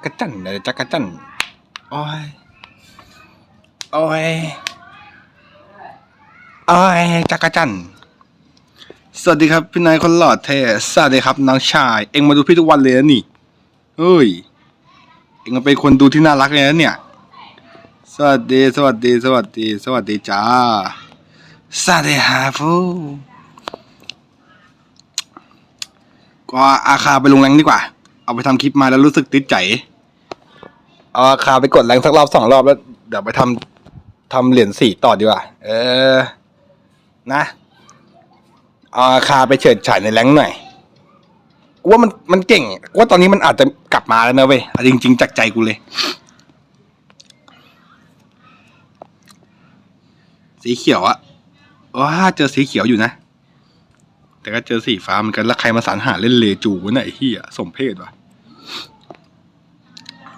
ักรจันเลยจักรจันโอ้ยโอ้ยโอ้ยจักรจันสวัสดีครับพี่นายคนหล่อเท่สวัสดีครับน้องชาย เอ็งมาดูพี่ทุกวันเลยนะนี่เฮ้ย เอ็งเป็นคนดูที่น่ารักเลยนะเนี่ย สวัสดีสวัสดีสวัสดี สวัสดีจ้าสวัสดีฮาฟูก็อาคาไปลงแรงดีกว่า เอาไปทำคลิปมาแล้วรู้สึกติดใจ เอาอาคาไปกดแรงสักรอบสองรอบแล้ว เดี๋ยวไปทำทำเหรียญสี่ต่อดีกว่า เออ นะเอาอาคาไปเฉิดฉายในแรงหน่อยกูว่ามันมันเก่งกูว่าตอนนี้มันอาจจะกลับมาแล้วนะเว้ยเอาจริงจากใจกูเลย สีเขียวอะว้าเจอสีเขียวอยู่นะ แต่ก็เจอสีฟ้าเหมือนกันแล้วใครมาสรรหาเล่นเลจูวะเนี่ยไอ้เฮียสมเพศวะ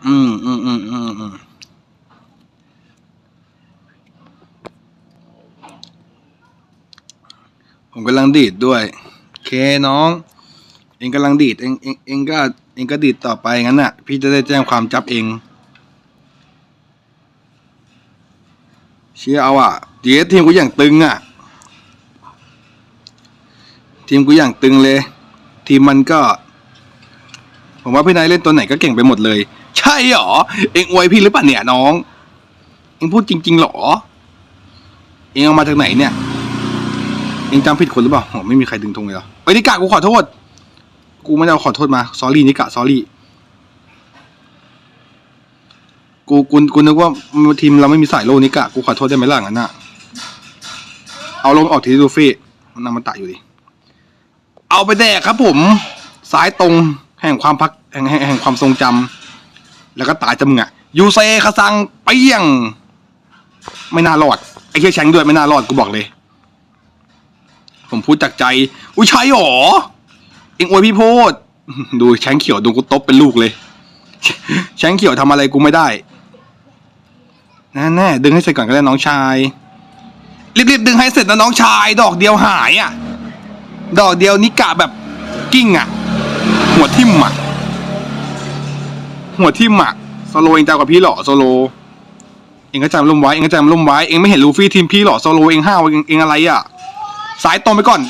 อืมอืมอืมอืมอืมผมกำลังดีดด้วย เคน้อง เองกำลังดีดเองเองเองก็เองก็ดีดต่อไปงั้นน่ะ พี่จะได้แจ้งความจับเอง เชียเอาอะเดี๋ยวทีมกูอย่างตึงอะ ทีมกูอย่างตึงเลย ทีมมันก็ ผมว่าพี่นายเล่นตัวไหนก็เก่งไปหมดเลย ใช่หรอ เอ็งอวยพี่หรือเปล่าเนี่ยน้อง เอ็งพูดจริง ๆหรอ เอ็งเอามาจากไหนเนี่ย เอ็งจำผิดคนหรือเปล่าโหไม่มีใครดึงธงเลยเหรอเอ้ยนิกะกูขอโทษ กูไม่ได้เอาขอโทษมาซอรี่นิกะซอรี่ กูกูกูนึกว่าทีมเราไม่มีสายโลนิกะ กูขอโทษได้ไหมล่ะงั้นน่ะ เอาลงออกทีดูฟี่มันนามาตะอยู่ดิ เอาไปแดกครับผมสายตรงแห่งความพักแห่งแห่งแห่งความทรงจำ แล้วก็ตายจำงะยูเซคาซังเปี้ยง ไม่น่ารอด ไอ้เชี่ยแชงด้วยไม่น่ารอดกูบอกเลย ผมพูดจากใจ อุ้ยใช่หรอ เอ็งอวยพี่โพด ดูแชงเขียวดูกูตบเป็นลูกเลย แชงเขียวทำอะไรกูไม่ได้แน่แน่ๆดึงให้เสร็จก่อนก็ได้น้องชายรีบๆดึงให้เสร็จนะน้องชาย ดอกเดียวหายอะ ดอกเดียวนิกะแบบกิ้งอะ หัวทิ่มอะ หัวทิ่มอะโซโลเองจำกับพี่หรอโซโล เองก็จำล่มไว้เองก็จำล่มไว้เองไม่เห็นลูฟี่ทีมพี่หรอโซโลเองห้าวเองเองอะไรอะ สายตรงไปก่อน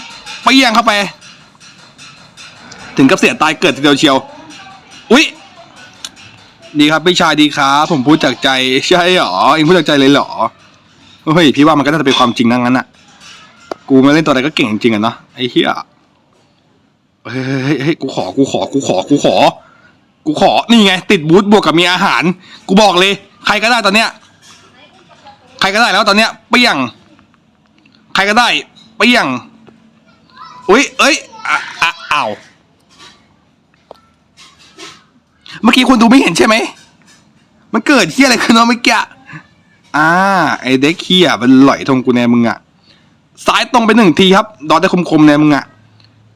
ไปเยี่ยงเข้าไป ถึงกับเสียตายเกิดทีเดียวเชียว อุ๊ยดีครับพี่ชายดีครับผมพูดจากใจใช่หรอเองพูดจากใจเลยเหรอเฮ้ยพี่ว่ามันก็น่าจะเป็นความจริงนั่งนั้นอะกูมาเล่นตัวอะไรก็เก่งจริงอะเนาะไอ้เหี้ยเฮ้ยเฮ้ยเฮ้ยเฮ้ยกูขอกูขอกูขอกูขอ กูขอ นี่ไง ติดบูธบวกกับมีอาหาร กูบอกเลย ใครก็ได้ตอนเนี้ย ใครก็ได้แล้วตอนเนี้ยเปี้ยง ใครก็ได้เปี้ยง อุ๊ยเอ้ยอะอะอ้าว เมื่อกี้คุณดูไม่เห็นใช่ไหม มันเกิดที่อะไรขึ้นวะเมื่อกี้ อ่า ไอเด็กเคียมันหล่อยทงกูแน่มึงอะสายตรงไปหนึ่งทีครับ ดอดได้คมๆแน่มึงอะ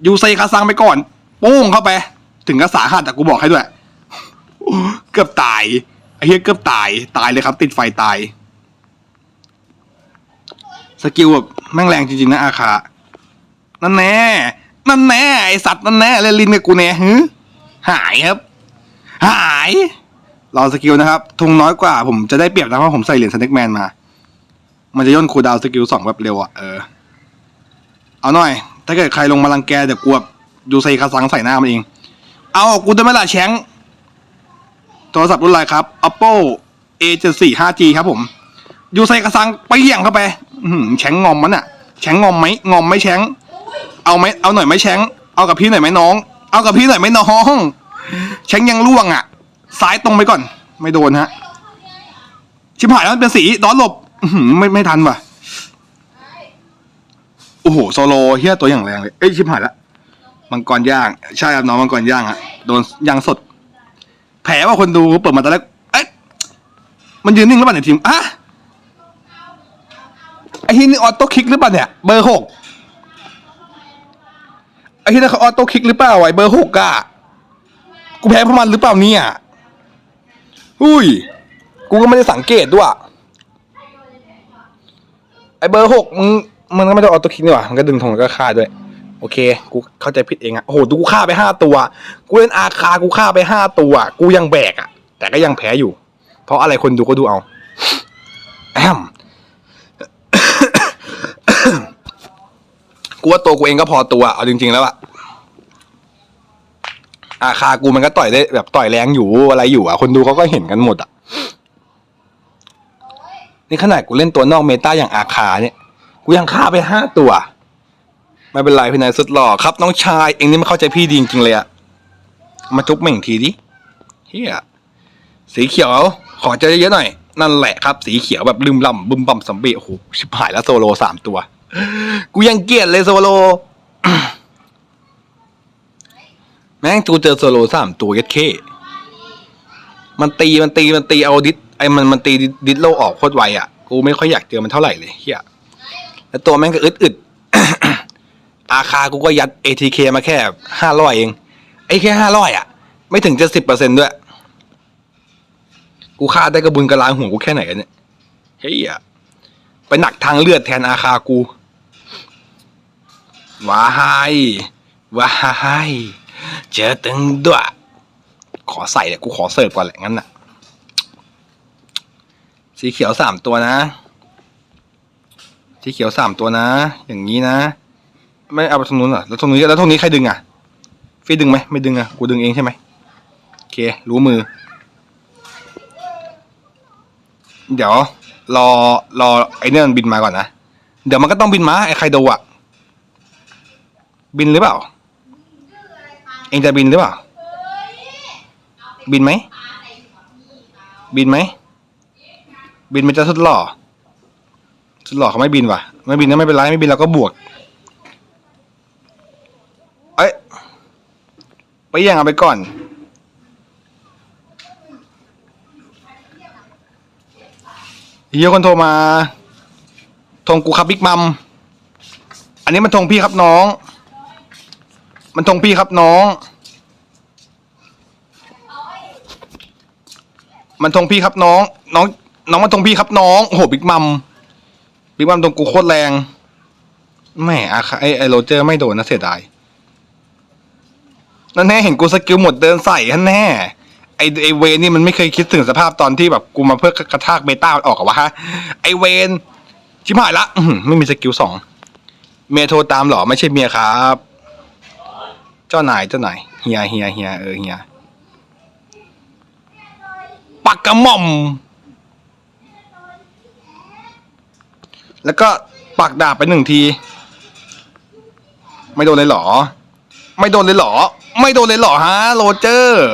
ยูเซคาซังไปก่อน โป้งเข้าไป ถึงกระสาหัสแต่กูบอกให้ด้วย เกือบตายไอ้เหี้ยเกือบตายตายเลยครับ ติดไฟตาย สกิลแบบแม่งแรงจริงๆนะอาคานั่นแน่นั่นแน่ไอสัตว์นั่นแน่เลยลินกับกูแน่ฮึหายครับ หายรอสกิลนะครับทุงน้อยกว่า ผมจะได้เปรียบนะเพราะผมใส่เหรียญสเน็กแมนมา มันจะย่นคูดาวสกิลสองแบบเร็วอะเออเอาหน่อย ถ้าเกิดใครลงมาลังแกเดี๋ยวกลัวยูไซคาซังใส่หน้ามันเอง เอากูได้ไหมล่ะแชง ทรศัพท์รุ่นอะไรครับ oppo a 7 4 5 g ครับผมยูไซคาซังไปเยี่ยงเข้าไปอื้อหือแชงงอมมันอะแชงงอมไหมงอมไหมแชงเอาไหมเอาหน่อยไหมแชงเอากับพี่หน่อยไหมน้อง เอากับพี่หน่อยไหมน้องแชงยังล่วงอะสายตรงไปก่อน ไม่โดนฮะชิบหายแล้วมันเป็นสีดอนหลบไม่ไม่ทันว่ะโอ้โหโซโลเฮียตัวอย่างแรงเลยเอ้ยชิบหายละมังกรย่าง ใช่ครับน้องมังกรย่างอะโดนย่างสด แผลว่าคนดูเปิดมาตอนแรกเอ๊ะมันยืนนิ่งหรือเปล่าเนี่ยทีมอะไอ้ที่นี่ออโต้คลิกหรือเปล่าเนี่ย เบอร์หกไอ้ที่นั่นเขาออโต้คลิกหรือเปล่าไอ้เบอร์หกอะกูแพ้เพราะมันหรือเปล่าเนี่ยอุ้ย กูก็ไม่ได้สังเกตด้วยไอ้เบอร์หกมึงมันก็ไม่ได้ออโต้คลิกนี่หว่ามันก็ดึงธงแล้วก็ฆ่าด้วย โอเค กูเข้าใจผิดเองอะโอ้โหดูกูฆ่าไปห้าตัว กูเล่นอาคา กูฆ่าไปห้าตัว กูยังแบกอะแต่ก็ยังแพ้อยู่ เพราะอะไรคนดูก็ดูเอาแอมกูว่าตัวกูเองก็พอตัว เอาจริง ๆ แล้วอะอาคากูมันก็ต่อยได้แบบต่อยแรงอยู่อะไรอยู่อะคนดูเขาก็เห็นกันหมดอะนี่ขนาดกูเล่นตัวนอกเมตาอย่างอาคาเนี่ย กูยังฆ่าไปห้าตัว ไม่เป็นไรพี่นายสุดหล่อครับ น้องชายเองนี่ไม่เข้าใจพี่ดีจริงๆเลยอะมาจุ๊บเหม่งทีดิเฮียสีเขียว ขอเจเยอะๆหน่อย นั่นแหละครับ สีเขียวแบบลืมลำบึมบัมสัมบีโอ้โหชิบหายแล้วโซโลสามตัว กูยังเกลียดเลยโซโล แม่งกูเจอโซโลสามตัวยัดเคมันตีมันตีมันตีเอาดิสไอ้มันมันตีดิสโลออกโคตรไวอะ กูไม่ค่อยอยากเจอมันเท่าไหร่เลยเฮียแล้วตัวแม่งก็อึดอึด อาคากูก็ยัด ATK มาแค่ห้าร้อยเอง ไอ้แค่ห้าร้อยอะ ไม่ถึงจะสิบเปอร์เซ็นด้วย กูฆ่าได้กระบุญกระลาหัวกูแค่ไหนกันเนี่ย เฮียไปหนักทางเลือดแทนอาคากูว้ายว้ายเจอตึงด้วย ขอใส่เนี่ยกูขอเสิร์ฟก่อนแหละงั้นน่ะ สีเขียวสามตัวนะ สีเขียวสามตัวนะ อย่างนี้นะ ไม่เอาไปตรงนู้นเหรอแล้วตรงนี้แล้วตรงนี้ใครดึงอะฟีดึงไหมไม่ดึงอะกูดึงเองใช่ไหมโอเค รู้มือ เดี๋ยว รอรอไอ้เนี่ยมันบินมาก่อนนะเดี๋ยวมันก็ต้องบินมาไอ้ไคโดอะ บินหรือเปล่า เองจะบินหรือเปล่า บินไหม บินไหม บินมันจะสุดหล่อสุดหล่อเขาไม่บินว่ะ ไม่บินก็ไม่เป็นไรไม่บินเราก็บวก เอ้ย ไปแย่งเอาไปก่อนเฮียคนโทรมาธงกูครับบิ๊กมัม อันนี้มันธงพี่ครับน้อง มันธงพี่ครับน้อง มันธงพี่ครับน้อง น้อง น้องมันธงพี่ครับน้องโอ้โหบิ๊กมัม บิ๊กมัมตรงกูโคตรแรงแหม่อะไอไอโรเจอร์ไม่โดนนะเสียดาย นั่นแน่เห็นกูสกิลหมดเดินใส่ฮันแน่ไอไอเวนนี่มันไม่เคยคิดถึงสภาพตอนที่แบบกูมาเพื่อกระทากเบต้าออกอะวะฮะไอเวนชิบหายละอืไม่มีสกิลสองเมียโทรตามหรอไม่ใช่เมียครับ เจ้านายเจ้านายเฮียเฮียเฮียเออเฮียปักกระหม่อม แล้วก็ปักดาบไปหนึ่งที ไม่โดนเลยหรอ ไม่โดนเลยหรอ ไม่โดนเลยเหรอฮะโรเจอร์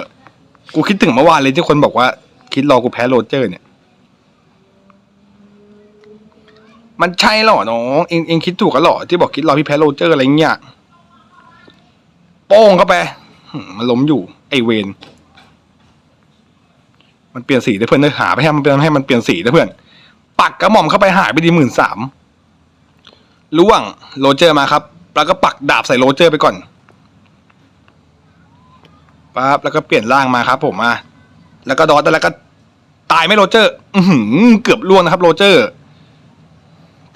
กูคิดถึงเมื่อวานเลยที่คนบอกว่า คิดรอกูแพ้โรเจอร์ เนี่ย มันใช่เหรอน้องเองเองคิดถูกกันเหรอที่บอกคิดรอพี่แพ้โรเจอร์อะไรเงี้ยโป้งเข้าไปมันล้มอยู่ ไอเวนมันเปลี่ยนสีได้เพื่อนเนอหาไปให้มันเปลี่ยนให้มันเปลี่ยนสีได้เพื่อน ปักกระหม่อมเข้าไปหายไปดีหมื่นสามล่วงโรเจอร์มาครับ แล้วก็ปักดาบใส่โรเจอร์ไปก่อน ปั๊บแล้วก็เปลี่ยนร่างมาครับ ผมมาแล้วก็ดอทแล้วก็ตายไหม่โรเจอร์ อืเกือบล่วงนะครับ โรเจอร์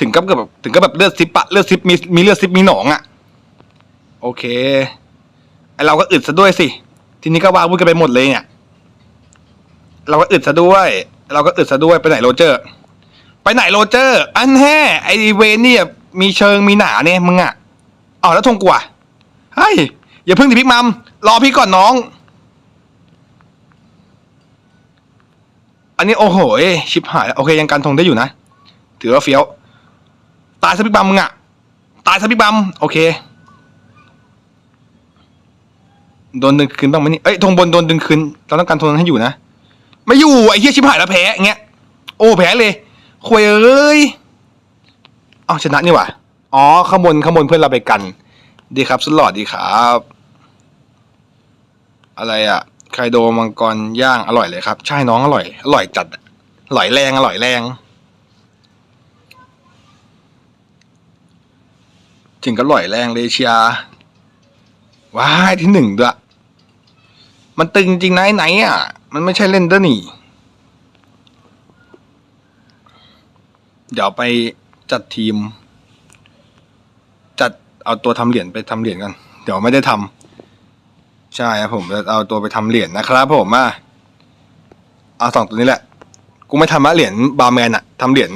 ถึงกับเกือบแบบถึงกับแบบเลือดซิปอะเลือดซิปมีมีเลือดซิปมีหนองอะโอเคไอเราก็อึดซะด้วยสิ ทีนี้ก็วางวุ่นกันไปหมดเลยเนี่ย เราก็อึดซะด้วย เราก็อึดซะด้วยไปไหนโรเจอร์ ไปไหนโรเจอร์ อันแห่ไอเวนเนี่ยมีเชิงมีหนาเนี่ยมึงอะเอาแล้วทงกว่าเฮ้ยอย่าเพิ่งดิพี่มัม รอพี่ก่อนน้อง อันนี้โอ้โหชิบหายโอเคยังการทงได้อยู่นะ ถือว่าเฟี้ยว ตายซะพี่บัมมึงอะตายซะพี่บัมโอเคโดนดึงคืนบ้างไหมนี่ เอ้ยธงบนโดนดึงคืนเราต้องการทงนั้นให้อยู่นะ ไม่อยู่ไอ้เหี้ยชิบหายแล้วแพ้เงี้ย โอ้แพ้เลยควยเอ้ยอ้าวชนะนี่หว่า อ๋อข้างบนข้างบนเพื่อนเราไปกัน ดีครับสล่อดีครับ อะไรอะไคโดมังกรย่างอร่อยเลยครับใช่น้องอร่อย อร่อยจัดอร่อยแรงอร่อยแรง ถึงก็อร่อยแรงเลยเชียว้ายที่หนึ่งด้วยมันตึงจริงไอ้ไหนอะ มันไม่ใช่เล่นเด้อนี่ เดี๋ยวไปจัดทีม จัดเอาตัวทำเหรียญไปทำเหรียญกัน เดี๋ยวไม่ได้ทำ ใช่ครับผมจะเอาตัวไปทำเหรียญนะครับผมอะเอาสองตัวนี้แหละ กูไม่ทำละเหรียญบาร์แมนอะทำเหรียญ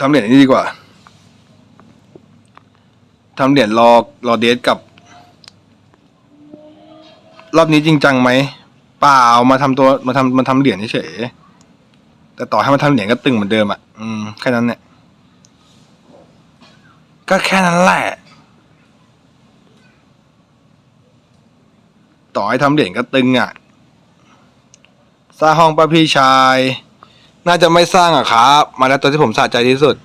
ทำเหรียญนี้ดีกว่าทำเหรียญรอรอเดทกับ รอบนี้จริงจังไหมเปล่ามาทำตัวมาทำมาทำเหรียญเฉยแต่ต่อให้มันทำเหรียญก็ตึงเหมือนเดิมอะอืมแค่นั้นเนี่ยก็แค่นั้นแหละ ต่อให้ทำเหรียญก็ตึงอะ สร้างห้องป้าพี่ชาย น่าจะไม่สร้างอะครับ มาแล้วตัวที่ผมสะใจที่สุด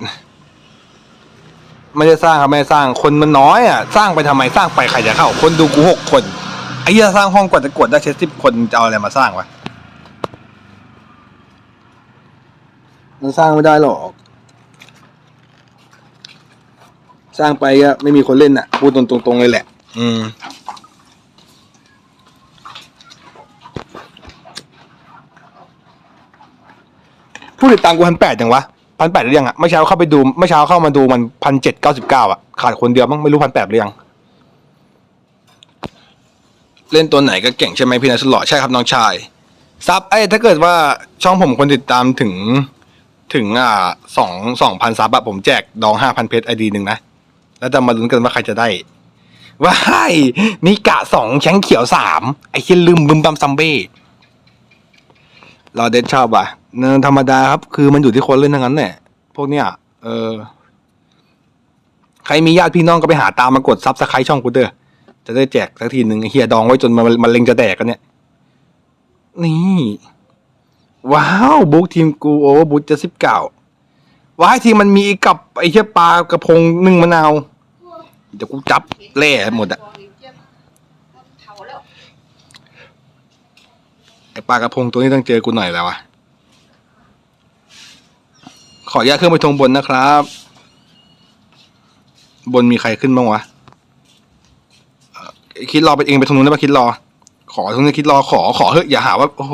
ไม่ได้สร้างครับไม่สร้างคนมันน้อยอะ สร้างไปทำไมสร้างไปใครจะเข้า คนดูกูหกคนไอ้เหี้ยสร้างห้องกว่าจะกดได้เช็ดสิบคนจะเอาอะไรมาสร้างวะมันสร้างไม่ได้หรอก สร้างไปก็ไม่มีคนเล่นอะ พูดตรงๆเลยแหละ อืม ติดตามกูพันแปดยังวะพันแปดหรือยังอะเมื่อเช้าเข้าไปดูเมื่อเช้าเข้ามาดูมันพันเจ็ดเก้าสิบเก้าอะขาดคนเดียวมั้งไม่รู้พันแปดหรือยัง เล่นตัวไหนก็เก่งใช่ไหมพี่นัสลอใช่ครับน้องชายซับไอ้ถ้าเกิดว่าช่องผมคนติดตามถึงถึงอ่าสองสองพันซับอะผมแจกดองห้าพันเพชรไอดีหนึ่งนะแล้วจะมาลุ้นกันว่าใครจะได้ว้ายมีกะสองแชงเขียวสามไอ้เชี่ยลืมบึมบัมซัมเบ้ เราเด็ดชอบอะเนินธรรมดาครับ คือมันอยู่ที่คนเล่นทั้งนั้นแหละพวกเนี้ยเออ ใครมีญาติพี่น้องก็ไปหาตามมากดซับสไครต์ช่องกูเด้อจะได้แจกสักทีหนึ่งเฮียดองไว้จนมันมันเล็งจะแดกกันเนี่ย นี่ ว้าวบุ๊กทีมกูโอเวอร์บุ๊จะสิบเก้าว้ายทีมมันมีกับไอ้เฮียปลากระพงนึ่งมะนาว เดี๋ยวกูจับแล่หมดอะ ไอปลากระพงตัวนี้ต้องเจอกูหน่อยแล้ววะขออนุญาตเครื่องไปทงบนนะครับ บนมีใครขึ้นบ้างวะเอ่อคิดรอไปเองไปตรงนู้นได้ปะคิดรอ ขอตรงนี้คิดรอขอขอเฮ้ยอย่าหาว่าโอ้โห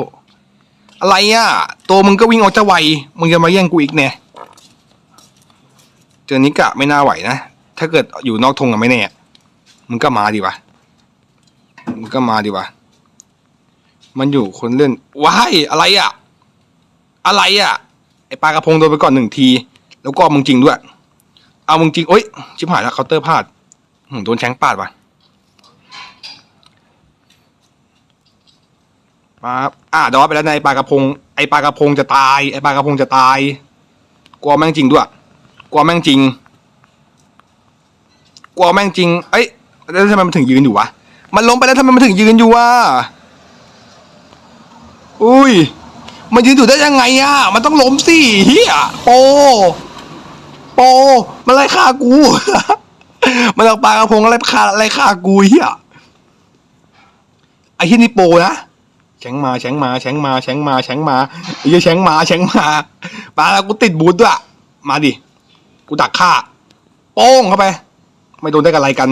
อะไรอะ ตัวมึงก็วิ่งออกจะไวมึงจะมาแย่งกูอีกเนี่ยเจอนิกะไม่น่าไหวนะถ้าเกิดอยู่นอกธงอะไม่แน่มึงก็มาดีวะมึงก็มาดีวะ มันอยู่คนเล่นว้ายอะไรอะอะไรอะไอปลากระพงโดนไปก่อนหนึ่งที แล้วก็มึงจริงด้วย เอามึงจริงโอ๊ยชิบหายแล้วเคาน์เตอร์พลาดโดนแชงปาดว่ะมาอ่าดอไปแล้วในปลากระพง ไอปลากระพงจะตาย ไอปลากระพงจะตายกลัวแม่งจริงด้วยกลัวแม่งจริงกลัวแม่งจริง เอ้ยแล้วทำไมมันถึงยืนอยู่วะ มันล้มไปแล้วทำไมมันถึงยืนอยู่วะ อุ้ย มันยืนอยู่ได้ยังไงอะ มันต้องล้มสิเฮียโป โป มันไล่ฆ่ากู มันเอาปลากระพงอะไรฆ่าอะไรฆ่ากูเฮียไอ้ที่นี่โปนะแฉงมาแฉงมาแฉงมาแฉงมาแฉงมาไอ้เหี้ยแฉงมาแฉงมาปลาแล้วกูติดบูทด้วย มาดิ กูดักฆ่า โป้งเข้าไป ไม่โดนได้กับอะไรกัน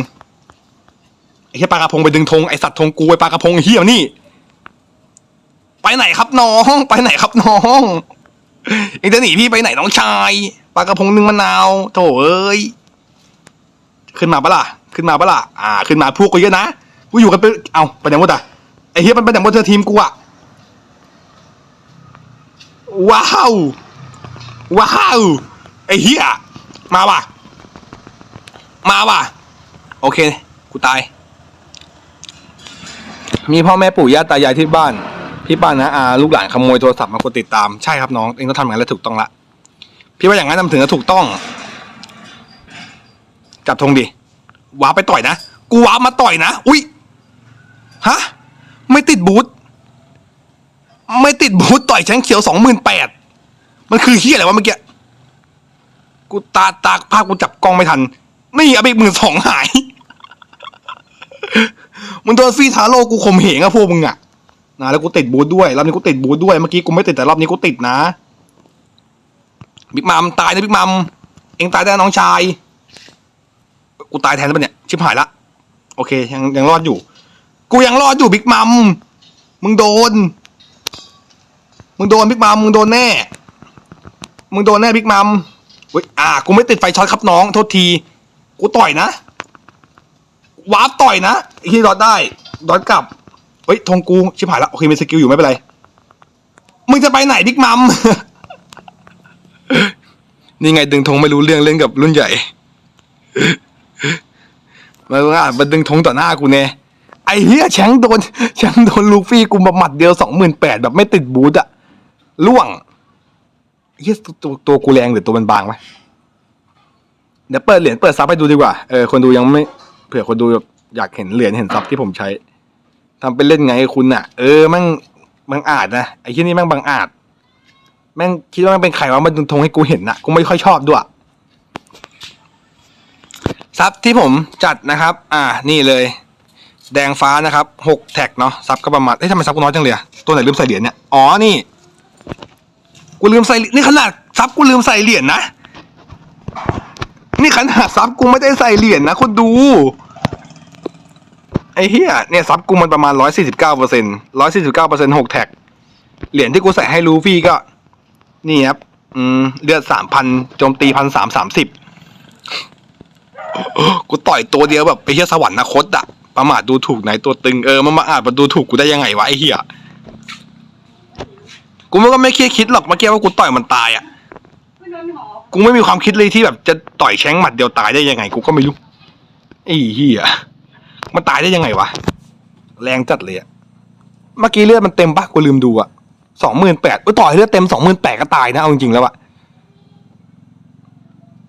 ไอ้เหี้ยปลากระพงไปดึงธงไอ้สัตว์ธงกูไอปลากระพงเหี้ยนี่ ไปไหนครับน้อง ไปไหนครับน้องเองจะหนีพี่ไปไหนน้องชายปลากระพงนึ่งมะนาวโถเอ้ยขึ้นมาปะล่ะขึ้นมาปะล่ะอ่า ขึ้นมาพวกกูเยอะนะกูอยู่กันเป็นเอาไปไหนหมดอะไอ้เฮียมันไปไหนหมดเธอทีมกูอะว้าวว้าวไอ้เฮียมาว่ะ มาว่ะ โอเค กูตาย มีพ่อแม่ปู่ย่าตายายที่บ้าน พี่ป้านะอาลูกหลานขโมยโทรศัพท์มากดติดตามใช่ครับน้องเองต้องทำอย่างนั้นแล้วถูกต้องละพี่ว่าอย่างนั้นทำถึงจะถูกต้อง จับธงดิว้าไปต่อยนะกูว้ามาต่อยนะอุ้ยฮะไม่ติดบูทไม่ติดบูทต่อยแชงเขียวสองหมื่นแปดมันคือเฮียอะไรวะเมื่อกี้กูตาตาภาพกูจับกล้องไม่ทัน นี่เอาไปหมื่นสองหาย มึงโดนฟีทาโร่กูข่มเหงอะพวกมึงอะ นะแล้วกูติดบูทด้วยรอบนี้กูติดบูทด้วยเมื่อกี้กูไม่ติดแต่รอบนี้กูติดนะบิ๊กมัมตายนะบิ๊กมัมเองตายได้น้องชาย กูตายแทนแล้วปเนี่ยชิบหายละโอเคยังยังรอดอยู่ กูยังรอดอยู่บิ๊กมัมมึงโดน มึงโดนบิ๊กมัมมึงโดนแน่ มึงโดนแน่บิ๊กมัมเฮ้ยอ่ากูไม่ติดไฟช็อตครับน้องโทษที กูต่อยนะวาร์ปต่อยนะไอที่รอดได้รอดกลับ ฮ้ยธงกูชิบหายละโอเคมีสกิลอยู่ไม่เป็นไร มึงจะไปไหนดิกมัม นี่ไงดึงธงไม่รู้เรื่องเล่นกับรุ่นใหญ่มาว่ามาดึงธงต่อหน้ากูเน่ไอ้เหี้ยแชงโดนแชงโดนลูฟี่กูมาหมัดเดียวสองหมื่นแปดแบบไม่ติดบูทอะล่วงเหี้ยตัวตัวกูแรงหรือตัวมันบางไหมเดี๋ยวเปิดเหรียญเปิดซับให้ดูดีกว่า เออคนดูยังไม่ เผื่อคนดูอยากเห็นเหรียญเห็นซับที่ผมใช้ ทำเป็นเล่นไงคุณอะเออแม่งบังอาจนะไอ้ที่นี่แม่งบังอาจ แม่งคิดว่าแม่งเป็นใครวะมันดึงธงให้กูเห็นนะกูไม่ค่อยชอบด้วยซับที่ผมจัดนะครับ อ่านี่เลย แดงฟ้านะครับหกแท็กเนาะซับก็ประมาณเอ้ยทำไมซับกูน้อยจังเลยอะตัวไหนลืมใส่เหรียญเนี่ยอ๋อนี่กูลืมใส่นี่ขนาดซับกูลืมใส่เหรียญนะนี่ขนาดซับกูไม่ได้ใส่เหรียญนะคุณดู ไอ้เหี้ยเนี่ยซับกูมันประมาณร้อยสี่สิบเก้าเปอร์เซ็นต์ร้อยสี่สิบเก้าเปอร์เซ็นต์หกแท็ก เหรียญที่กูใส่ให้ลูฟี่ก็ นี่ครับ อืม เลือดสามพันโจมตีพันสามสามสิบกูต่อยตัวเดียวแบบไปเฮียสวรรค์นคตอะประมาทดูถูกไหนตัวตึงเออมันมาอาจมาดูถูกกูได้ยังไงวะไอ้เหี้ยกูมันก็ไม่คิดคิดหรอกเมื่อกี้ว่ากูต่อยมันตายอะกูไม่มีความคิดเลยที่แบบจะต่อยแช้งหมัดเดียวตายได้ยังไง กูก็ไม่รู้ไอ้เหี้ย มันตายได้ยังไงวะ แรงจัดเลยอะเมื่อกี้เลือดมันเต็มปะกูลืมดูอะสองหมื่นแปดต่อยเลือดเต็มสองหมื่นแปดก็ตายนะเอาจริงๆแล้วอะ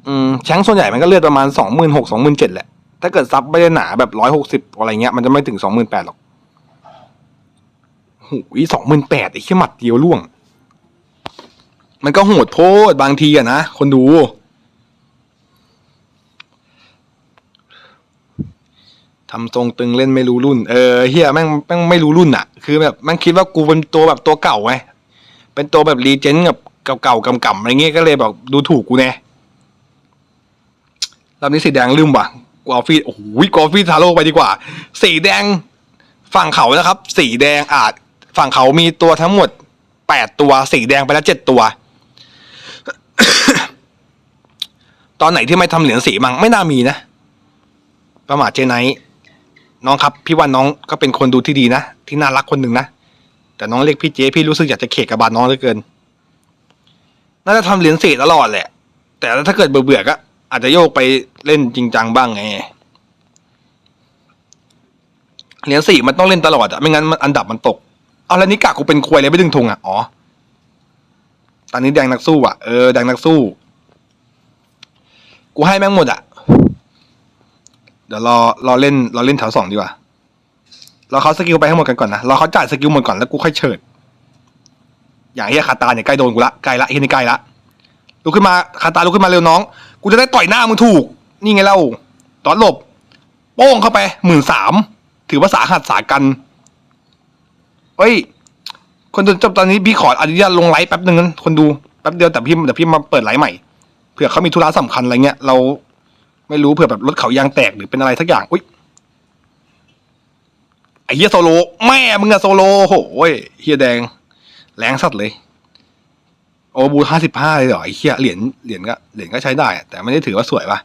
อืมแชงส่วนใหญ่มันก็เลือดประมาณสองหมื่นหกสองหมื่นเจ็ดแหละ ถ้าเกิดซับไม่ได้หนาแบบร้อยหกสิบอะไรเงี้ยมันจะไม่ถึงสองหมื่นแปดหรอกโอ้ยสองหมื่นแปดไอ้แค่หมัดเดียวล่วง มันก็โหดโพดบางทีอะนะ คนดู ทำทรงตึงเล่นไม่รู้รุ่น เออเฮียแม่งแม่งไม่รู้รุ่นอะคือแบบแม่งคิดว่ากูเป็นตัวแบบตัวเก่าไงเป็นตัวแบบรีเจนกับเก่าๆกำๆอะไรเงี้ยก็เลยแบบดูถูกกูแน่รอบนี้สีแดงลืมว่ะกอฟี่โอ้โหกอฟี่ทาโร่ไปดีกว่า สีแดงฝั่งเขานะครับ สีแดงอาจฝั่งเขามีตัวทั้งหมดแปดตัว สีแดงไปแล้วเจ็ดตัว ตอนไหนที่ไม่ทำเหรียญสีมั่งไม่น่ามีนะ ประมาทเจไนท์ น้องครับ พี่ว่าน้องก็เป็นคนดูที่ดีนะที่น่ารักคนหนึ่งนะแต่น้องเรียกพี่เจ๊พี่รู้สึกอยากจะเขกกับบานน้องเหลือเกิน น่าจะทำเหรียญสีตลอดแหละ แต่ถ้าเกิดเบื่อๆก็อาจจะโยกไปเล่นจริงจังบ้างไงเหรียญสี่มันต้องเล่นตลอดอะไม่งั้นมันอันดับมันตก เอาแล้วนี่กะกูเป็นควยเลยไม่ดึงธงอะอ๋อตอนนี้แดงนักสู้อะเออแดงนักสู้ กูให้แม่งหมดอะ เดี๋ยวรอรอเล่นรอเล่นแถวสองดีกว่ารอเขาสกิลไปให้หมดกันก่อนนะรอเขาจ่ายสกิลหมดก่อนแล้วกูค่อยเฉิด อย่างเฮียคาตาเนี่ยใกล้โดนกูละใกล้ละเฮียนี่ใกล้ละลุกขึ้นมาคาตาลุกขึ้นมาเร็วน้อง กูจะได้ต่อยหน้ามึงถูก นี่ไงเล่าตอนหลบ โป้งเข้าไปหมื่นสามถือว่าสาหัสสากันเฮ้ย คนดูจบตอนนี้พี่ขออนุญาตลงไลฟ์แป๊บหนึ่งคนดูแป๊บเดียวแต่พี่แต่พี่มาเปิดไลฟ์ใหม่เผื่อเขามีธุระสำคัญอะไรเงี้ยเรา ไม่รู้เผื่อแบบรถเขายางแตกหรือเป็นอะไรสักอย่าง อุ้ยไอ้เฮียโซโล แม่มึงอะโซโลโหยเฮียแดง แรงสัตว์เลย โอบูห้าสิบห้าเลยเหรอไอ้เหี้ยเหรียญเหรียญก็เหรียญก็ใช้ได้ แต่ไม่ได้ถือว่าสวยป่ะ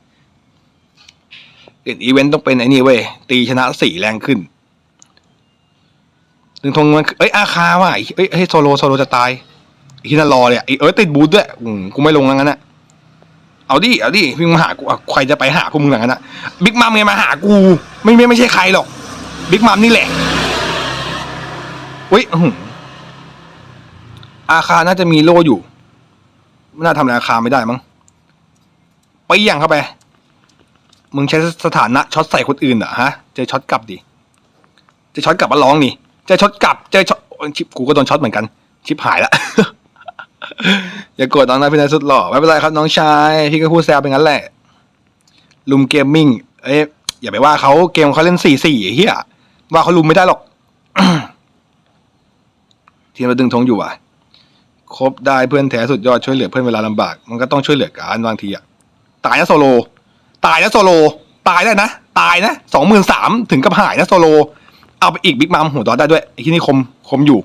เหรียญอีเวนต์ต้องเป็นไอ้นี่เว้ยตีชนะสี่แรงขึ้นถึงทงมันเอ้ยอาคาว่ะไอเอ้ยเฮ้ยโซโลโซโลจะตายไอ้ที่นั่นรอเลยอะไอ้เอ้ยติดบูทด้วยกูไม่ลงแล้วงั้นอะ เอาดิ เอาดิวิ่งมาหากูใครจะไปหาพวกมึงหลังนั้นอะบิ๊กมัมไงมาหากู ไม่ไม่ไม่ใช่ใครหรอก บิ๊กมัมนี่แหละอุ้ยอาคาน่าจะมีโล่อยู่ ไม่น่าทำอะไรราคาไม่ได้มั้ง ไปอย่างเข้าไป มึงใช้สถานะช็อตใส่คนอื่นเหรอฮะ เจอช็อตกลับดิเจอช็อตกลับมาร้องนี่ เจอช็อตกลับ เจอช็อตชิปกูก็โดนช็อตเหมือนกัน ชิปหายละ อย่าโกรธน้องนะพี่นายสุดหล่อไม่เป็นไรครับน้องชายพี่ก็พูดแซวเป็นงั้นแหละ ลุมเกมมิ่ง เอ้ยอย่าไปว่าเขาเกมเขาเล่นสี่สี่เฮียว่าเขาลุมไม่ได้หรอก ทีมเราดึงธงอยู่อะคบได้เพื่อนแท้สุดยอดช่วยเหลือเพื่อนเวลาลำบาก มันก็ต้องช่วยเหลือกันบางทีอะตายนะโซโล ตายนะโซโล ตายได้นะ ตายนะสองหมื่นสามถึงกับหายนะโซโล เอาไปอีกบิ๊กมัมหัวดอได้ด้วยไอ้ที่นี่คมคมอยู่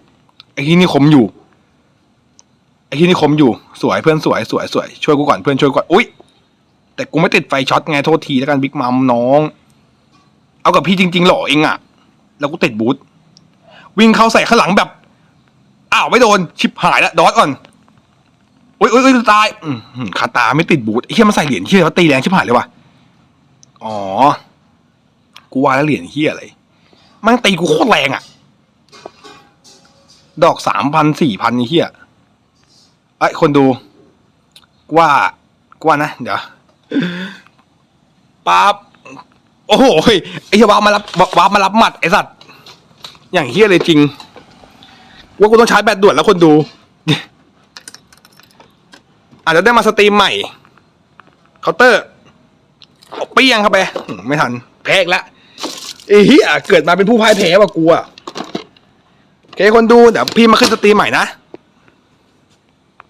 ไอ้ที่นี่คมอยู่ ไอ้ที่นี่คมอยู่สวยเพื่อนสวยสวยสวยช่วยกูก่อนเพื่อนช่วยก่อนอุ้ยแต่กูไม่ติดไฟช็อตไงโทษทีแล้วกันบิ๊กมัมน้อง เอากับพี่จริงๆเหรอเองอะแล้วกูติดบูทวิ่งเข้าใส่ข้างหลังแบบอะาวไม่โดนชิบหายแล้วดอทก่อนโอ้ยโอ้ยโอ้ยตายอืมอืมคาตาไม่ติดบูทไอ้เฮียมันใส่เหรียญเฮียว่าตีแรงชิบหายเลยว่ะอ๋อกูว่าแล้วเหรียญเฮียอะไรมันตีกูโคตรแรงอะดอกสามพันสี่พันเฮีย ไอ้ยคนดูกว่ากว่านะ เดี๋ยวปั๊บโอ้โหไอ้เหี้ยวามารับวามารับหมัดไอ้สัตว์อย่างเฮี้ยเลยจริง ว่ากูต้องชาร์จแบตด่วนแล้วคนดูอาจจะได้มาสตรีมใหม่เคาน์เตอร์เปี้ยงเข้าไปไม่ทันแพ้อีกแล้วไอ้เหี้ยเกิดมาเป็นผู้พ่ายแพ้ว่ะกูอะโอเคคนดูเดี๋ยวพี่มาขึ้นสตรีมใหม่นะ